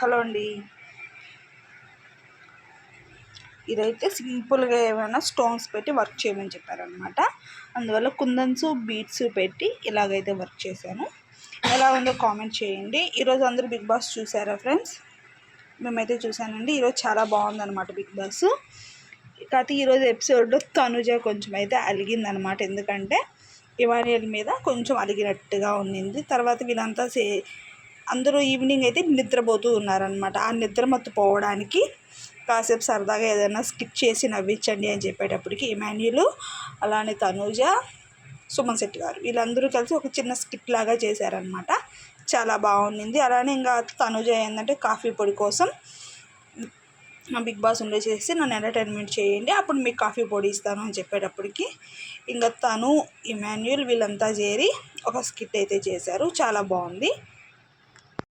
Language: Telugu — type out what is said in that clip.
హలో అండి. ఇదైతే సింపుల్గా ఏమైనా స్టోన్స్ పెట్టి వర్క్ చేయమని చెప్పారనమాట అందువల్ల కుందన్స్ బీట్స్ పెట్టి ఇలాగైతే వర్క్ చేశాను. ఎలా ఉందో కామెంట్ చేయండి. ఈరోజు అందరూ బిగ్ బాస్ చూసారా ఫ్రెండ్స్? మేమైతే చూసానండి ఈరోజు చాలా బాగుందన్నమాట బిగ్ బాస్. కాకపోతే ఈరోజు ఎపిసోడ్లో తనుజ కొంచెం అయితే అలిగిందనమాట ఎందుకంటే ఇవానియల్ మీద కొంచెం అలిగినట్టుగా ఉండింది. తర్వాత వీళ్ళంతా సే అందరూ ఈవినింగ్ అయితే నిద్రపోతూ ఉన్నారనమాట ఆ నిద్ర మత్తు పోవడానికి కాసేపు సరదాగా ఏదైనా స్కిప్ చేసి నవ్వించండి అని చెప్పేటప్పటికి ఇమాన్యులు అలానే తనూజ సుమన్ శెట్టి గారు వీళ్ళందరూ కలిసి ఒక చిన్న స్కిట్ లాగా చేశారనమాట చాలా బాగుండింది. అలానే ఇంకా తనూజ ఏంటంటే కాఫీ పొడి కోసం బిగ్ బాస్ ఉండే చేసి నన్ను ఎంటర్టైన్మెంట్ చేయండి అప్పుడు మీకు కాఫీ పొడి ఇస్తాను అని చెప్పేటప్పటికి ఇంకా తను ఇమాన్యుల్ వీళ్ళంతా చేరి ఒక స్కిట్ అయితే చేశారు. చాలా బాగుంది.